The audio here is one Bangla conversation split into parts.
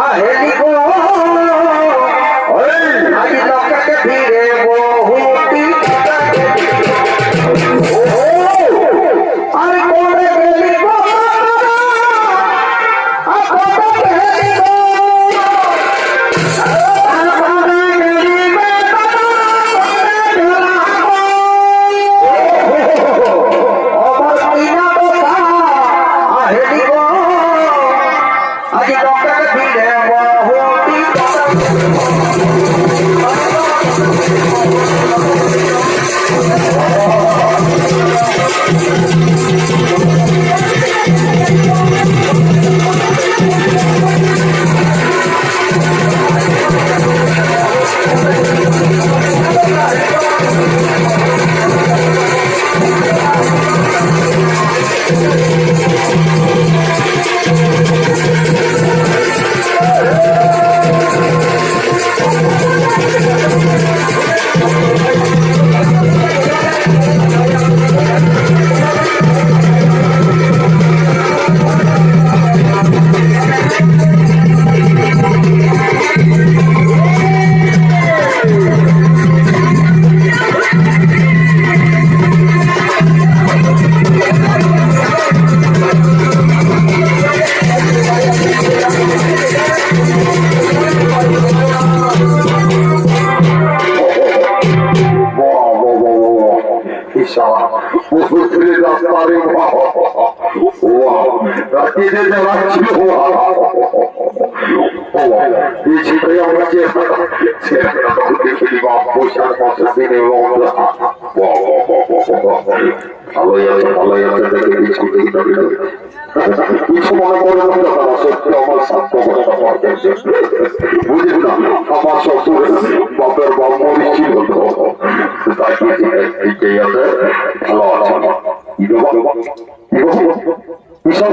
আহেলি গো আজি লোককে ফিরে ভালোই আছে ভালোই আছে দেখে কিছু কিছু মনে না দাদা সত্যি আমার সাধ্য কথা বুঝলি না আমার শ্বশুর বাপের বাপ মরিচ তাই এইটাই আছে ভালো আছে বিশাল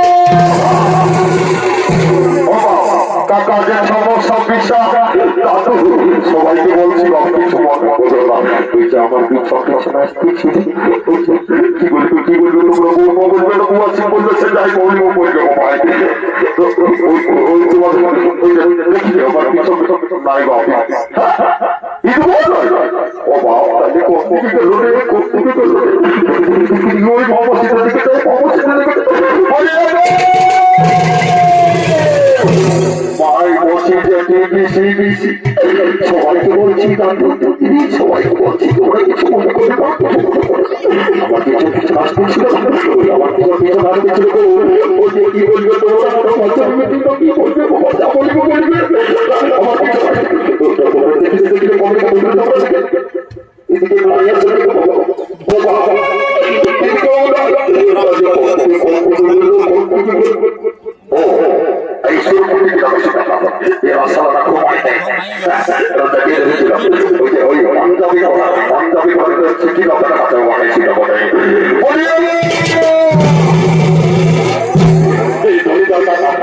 সবাইকে বলছি আমি কিছু মনে করো না তুই যে আমার দুই চক্রাসন আসতে ছিলি কি বলবি কি বলবে তোমরা বৌমা বলবে না বৌমা সিং বলবে সে যাই বৌমা বলবে ভাই ওই তোমার দেখি আমার পিছন পিছন নাই বাবা ও বাবা তাহলে কর্তৃপক্ষ লোকে কর্তৃপক্ষ লোকে ওই বাবা সেটা দিকে তাই বাবা সেটা দিকে সবাইকে বলছি গান সবাইকে বলছি তোমরা কিছু মনে আমার কিছু কি বলবে তোমরা ওটা মজা বলবে তোমরা কি বলবে মজা বলবে বলবে আমার তোমরা দেখে দেখে করবে তোমরা এদিকে মায়ের সাথে ও বাবা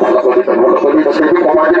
ভালো করে ভালো করে সেদিকে আমাদের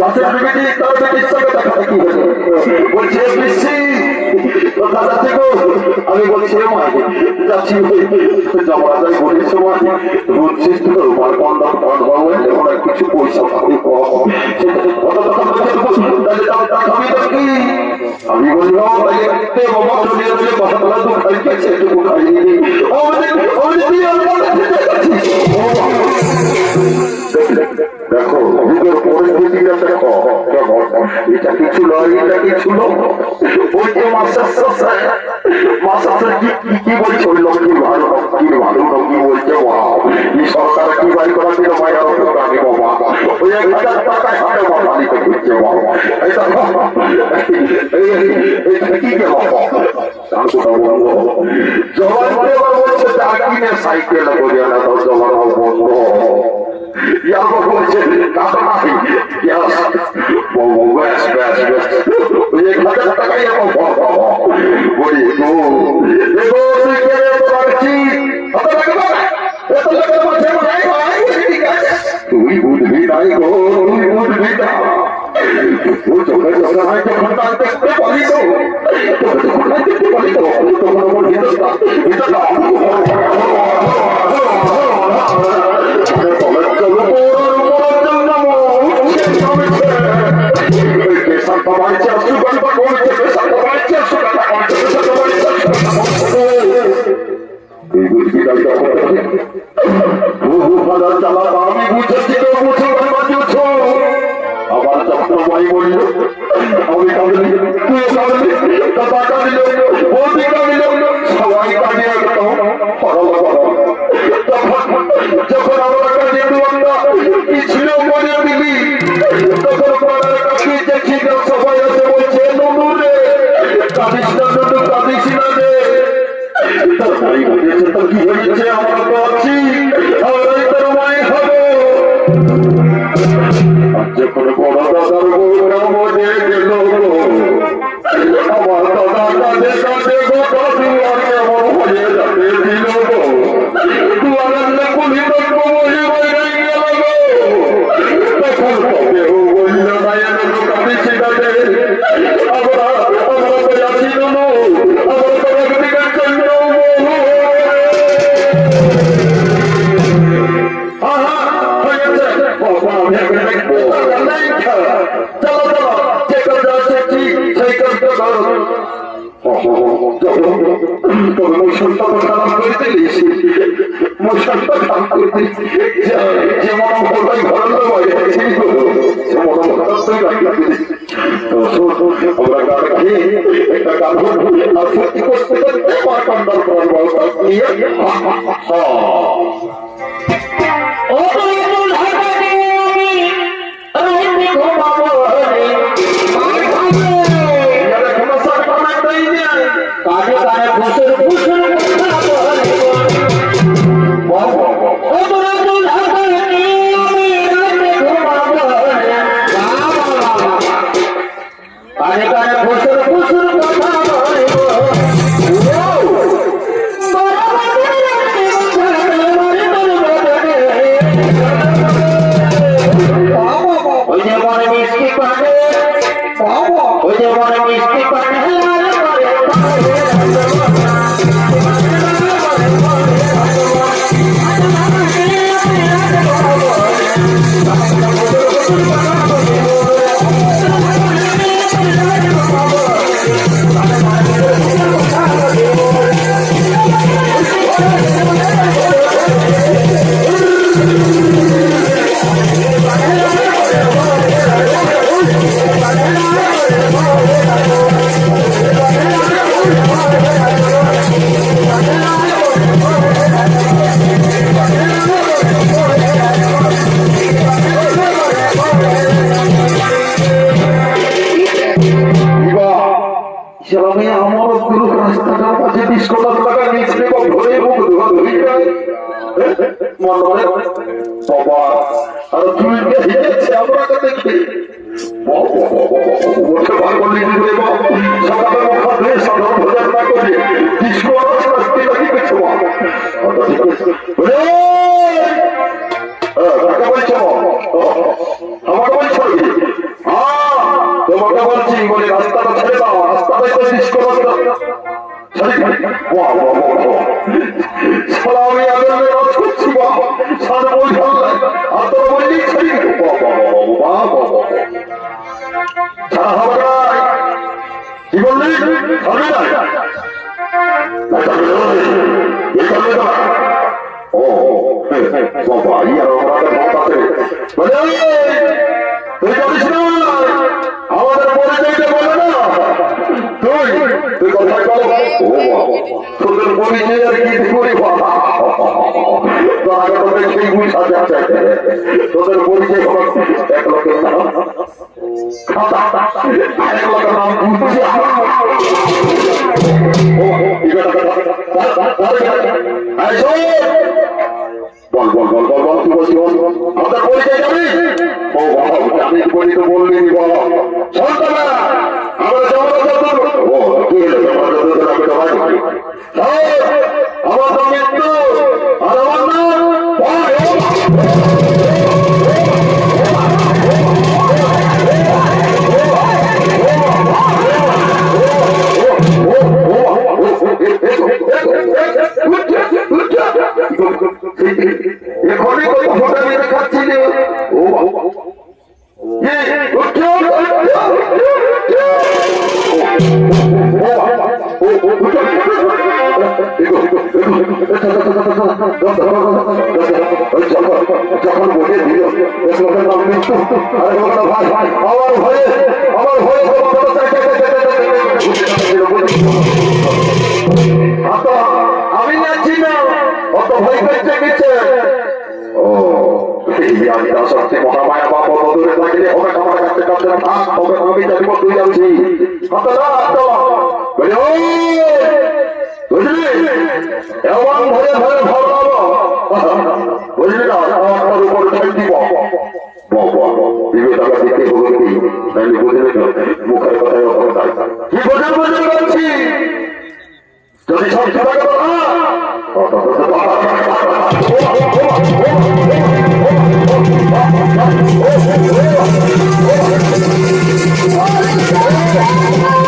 ভাষণ বিটি তার বিটির সঙ্গে দেখা কি বলছে বিশ্রী কথা যাচ্ছে আমি বলছি যাচ্ছি জমা যায় বলির সময় বলছিস তো তোমার কন্যা ফোন হবে এখন আর কিছু পয়সা পাবি আমি বলি ও বাবা কথা বলা তো একটু দেখো নিজের পরিস্থিতিটা দেখো এটা কিছু নয়, এটা কিছু ওই যে মাস্টার মাস্টার কি কি বলছে? ওই লোক কি ভালো কি ভালো লোক কি বলছে? বাবা এই সরকার কি বাড়ি করা ছিল? মায়ের আমি বাবা ওই এক হাজার টাকায় হাতে মাথা দিতে ঘুরছে বাবা এটা বাবা জবান বলছে, ডাকিনে সাইকেল করে না তো জবান বন্ধ Ya Allah বলছে বউ ব্যাস ব্যাস ব্যাস বলি তুই বুঝবি নাই গো তুই বুঝবি না চোখে চোখে হয় যখন তার দেখতে পারি তো হয় দেখতে পারি তো তখন আমার ভিতরটা ভিতরটা চলো চলো যে কাজ আসছি সেই কাজটা করো তবে মৌসুমটা খারাপ সত্যি তোমাকে বলছি বলে রাস্তাটা ছেড়ে দাও রাস্তাটাই তোদের বলি যে আর কি বিপরীত তোদের বলি যে এক লোকের নাম খাতা আরেক লোকের বল বল বলছি বল আমাদের বললি বল আমার মৃত্যু আর আমার নাম আমার ভয়ে আমার ভয়ে আমি নাচছি না অত ভয় করছে কিচ্ছে ও আমি তার সত্যি মহামায়া বা বড় দূরে থাকলে ওকে আমার কাছে কাছে না থাক ওকে আমি জানিব তুই জানছি হাত না হাত বলে বুঝলি? এমন ধরে ধরে ধরব বুঝলি না? আমার উপর ছেড়ে দিব। বিবেচনা দিতে হবে কি? আমি বুঝলি না মুখের কথায় কথা কি বোঝা বোঝা করছি যদি সব সেবা করো হ্যাঁ, না। Oh,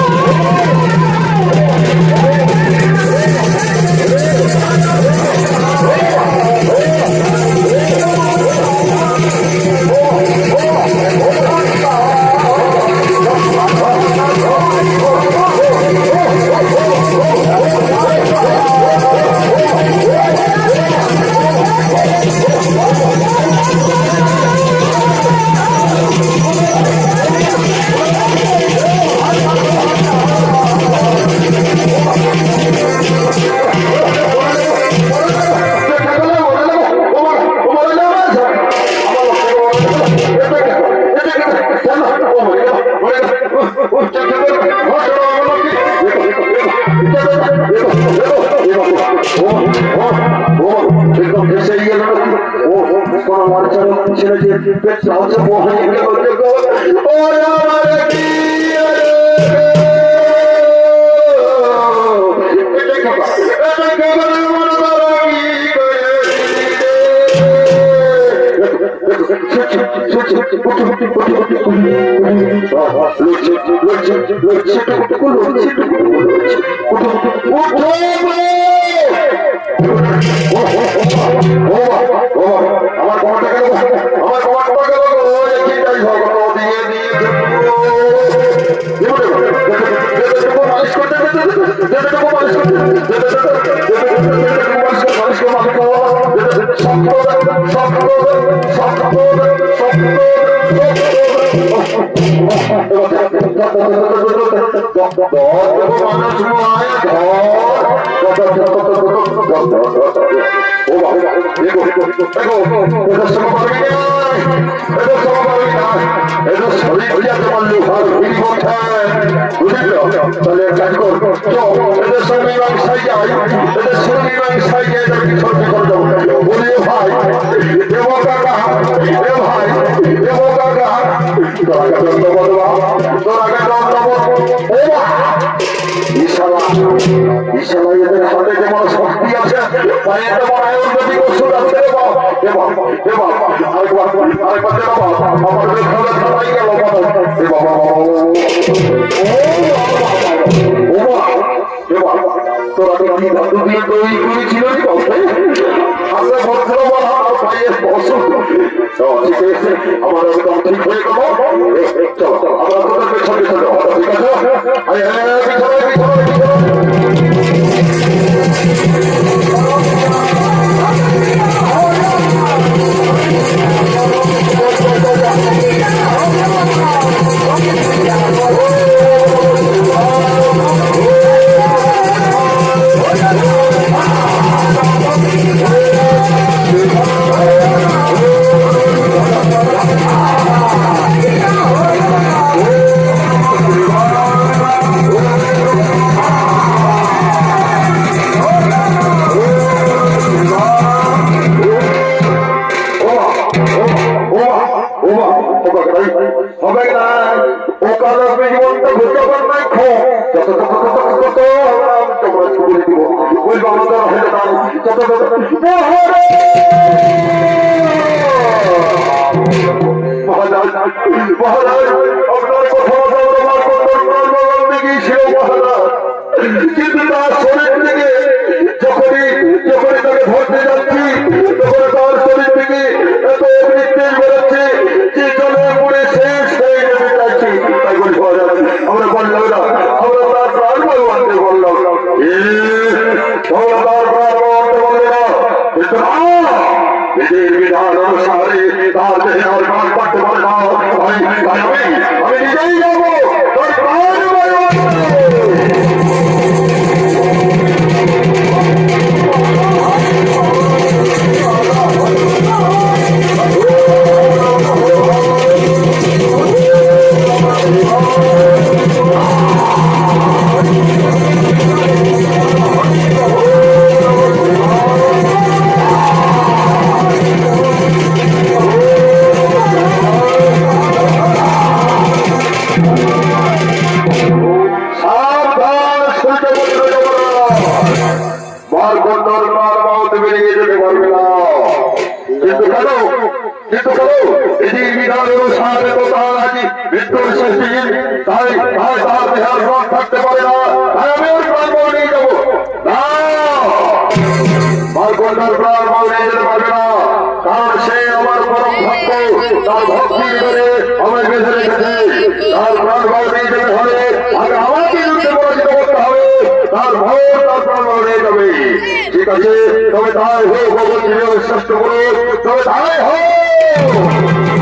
ছেড়ে দিয়ে পেট সাহায্য ও Oh, oh, oh, oh. তাহলে কাজ করো এদের সঙ্গে সাইজ এদের সঙ্গে আমার একদম ঠিক হয়ে গেল চলো চলো আমরা তোদের পেছনে আছে হবে না ও মহারাজ কিন্তু তার শরীর বিধির বিধান অনুসারে দেহে আর প্রাণ পাঠতে পারে না আমি নিজেই যাব। মারকন্ডর মার মাউতে বেরিয়ে যেতে পারবে না। কিন্তু কেন কিন্তু কেন এটি বিধান অনুসারে তো তার তাই তার প্রাণ কারণ সে আমার পরম ভক্ত, তার বেঁধে রেখেছে। তার বল নিয়ে যাবে। ঠিক আছে তবে তাই হোক ভগবত বিশ্বাস করো তবে তাই হোক